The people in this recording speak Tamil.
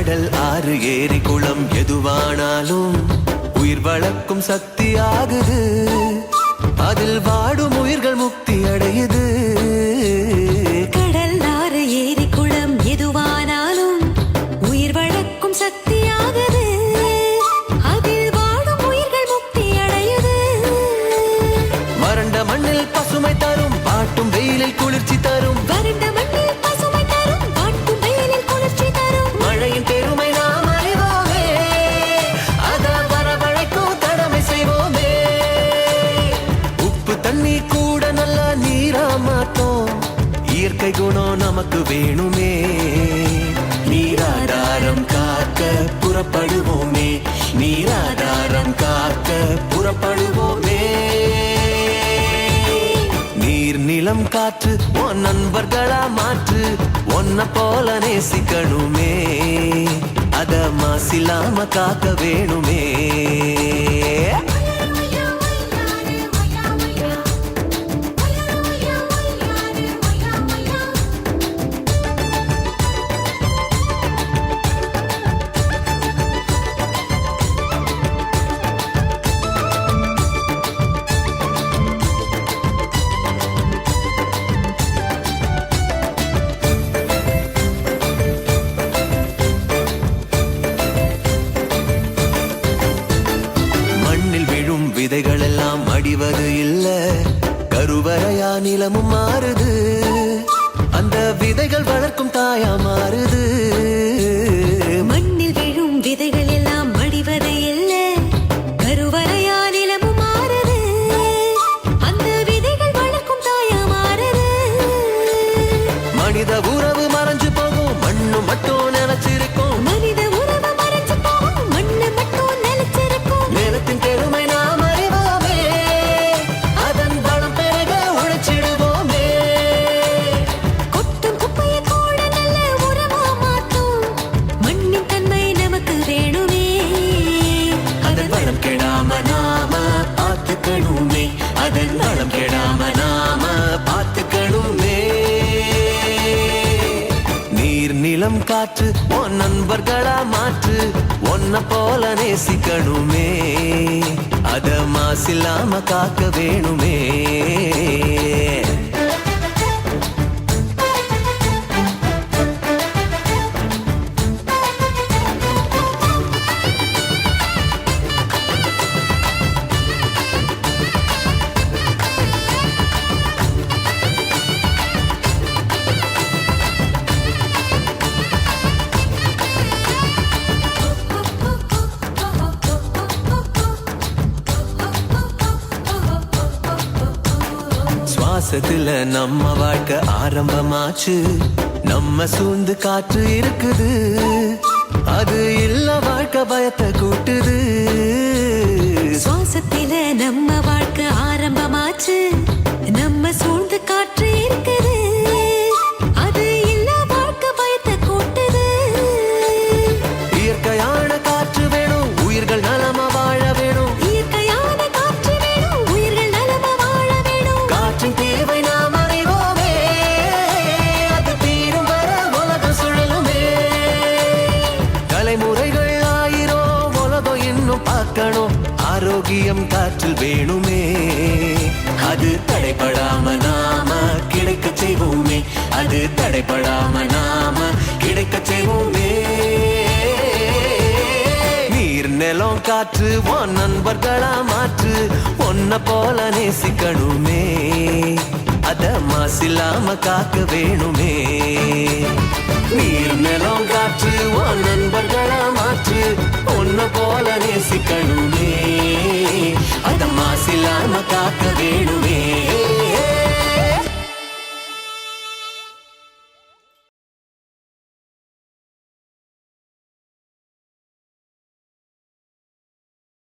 கடல் ஆறு ஏரி குளம் எதுவானாலும் உயிர் வளர்க்கும் சக்தி ஆகுது. அதில் வாடும் உயிர்கள் முக்தி அடையுது. இயற்கை குணம் நமக்கு வேணுமே. நீராதாரம் காக்க புறப்படுவோமே. நீராதாரம் காக்க புறப்படுவோமே. நீர் நிலம் காற்று உன் நண்பர்களா மாற்று ஒன்ன போல நேசிக்கணுமே. அத மாசில்லாம காக்க வேணுமே. அடிவது இல்ல. கருவறையா நிலமும் மாறுது. அந்த விதைகள் வளர்க்கும் தாயா மாறுது. மண்ணில் விழும் விதைகள் எல்லாம் மடிவது இல்ல. கருவறையா நிலமும் மாறுது. அந்த விதைகள் வளர்க்கும் தாயா மாறுது. மனித உறவு மறைஞ்சு போகும். மண்ணு மட்டும் நண்பர்களா மாற்று ஒன்ன போல நேசிக்கணுமே. அத மாசில்லாம காக்க வேணுமே. மாசத்துல நம்ம வாழ்க்கை ஆரம்பமாச்சு. நம்ம சூழ்ந்து காற்று இருக்குது. அது இல்ல வாழ்க்கை பயத்தை இதயம் காற்றில் வேணுமே. அது தடைப்படாம நாம கிடைக்க செய்வோமே. அது தடைப்படாம நாம கிடைக்க செய்வோமே. நீர் நிலம் காற்று உன் நண்பர்களா மாற்று ஒன்ன போல நேசிக்கணுமே. அத மாசில்லாம காக்க வேணுமே.